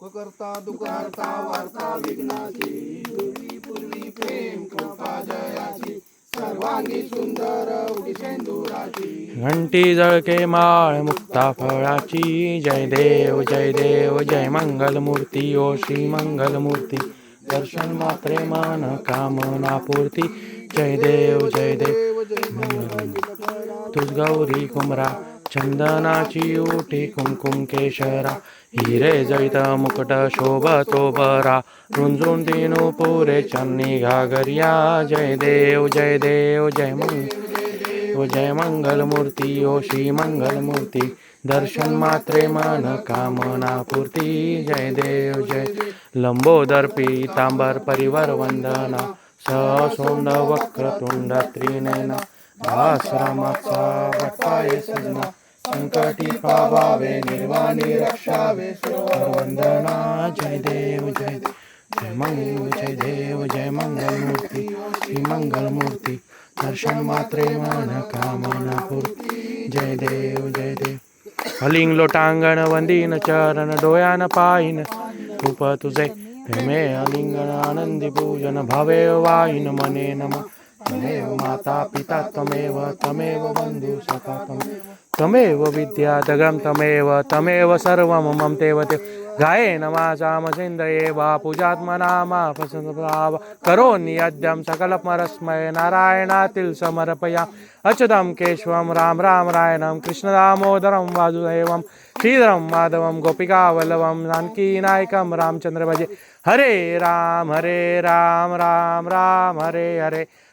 सुख करता दुःख हरता वार्ता विघ्नाची. पूर्वी पूर्वी प्रेम कृपा जयाची. सर्वांगी सुंदर उडी शेंदुराची घंटी जळके माळ मुक्ता फळाची. जय देव जय देव जय मंगल मूर्ती ओ श्री मंगल मूर्ती दर्शन मात्रे मन कामना पूर्ती. जय देव जय देव. तुझ गौरी कुमरा चंदनाची उठी कुमकुम केशरा हिरे जैत मुकुट शोभतो बरा रुंजून दिनू पुरे चन्नी घागरिया जय देव जय देव जय मंग जय मंगल मूर्ती ओ श्री मंगल मूर्ती दर्शन मात्रे मन कामना पूर्ती जय देव जय। लंबोदर पीतांबर परिवार वंदना सोंड वक्रतुंड त्रिनयना आश्रमाचा वटाय सजना। संकटी पावावे निर्वाणी रक्षावे वंदना जय देव जय देव जय मंगल जय देव जय मंगल मूर्ती श्री मंगल मूर्ती दर्शन मात्रे मन कामना पूर्ती जय देव जय देव। हलिंग लोटांगण वंदीन चरण डोयान पाहिन खूप तुझे प्रेमे हलिंगण आनंदी पूजन भावे वाहिन मने नम। तमेव माता पिता तमेव तमेव बंधु सखा तमेव। तमेव विद्या दगम तमेव तमेव सर्वं मम तेव ते गायेन माझामसेन्द्रये वा पूजात्मनामा प्रसन्नभाव। करोनि अद्यं सकलपरस्मय नारायणातील समर्पया। अच्युतं केशवं राम राम रायणं कृष्णदामोदरं वासुदेवं श्रीधरं माधवं गोपिकावल्लभं जानकीनायकं रामचन्द्रभजे हरे राम हरे राम राम राम हरे हरे।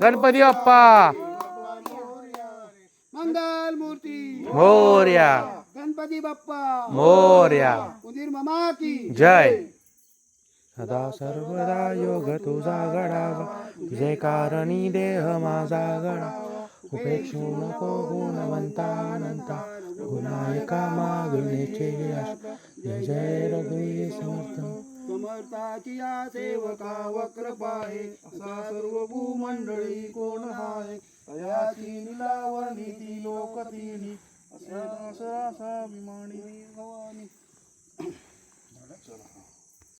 गणपती बाप्पा. मंगल मूर्ती मोर्या. गणपती बाप्पा. मोर्या. उदीर मामा की जय. सदा सर्वदा योग तुझा घडावा तुझे कारणी देह माझा गडा उपेक्षू नको गुणवंतानंता. गुणायका मागणेचे जय जय रघुवीर समर्थ. समर्थाची या सेवका वक्र पाहे असा सर्व भूमंडळी कोण हाय? तयाची निलावर नीती लोक तिनी असे असा विमानी भवानी.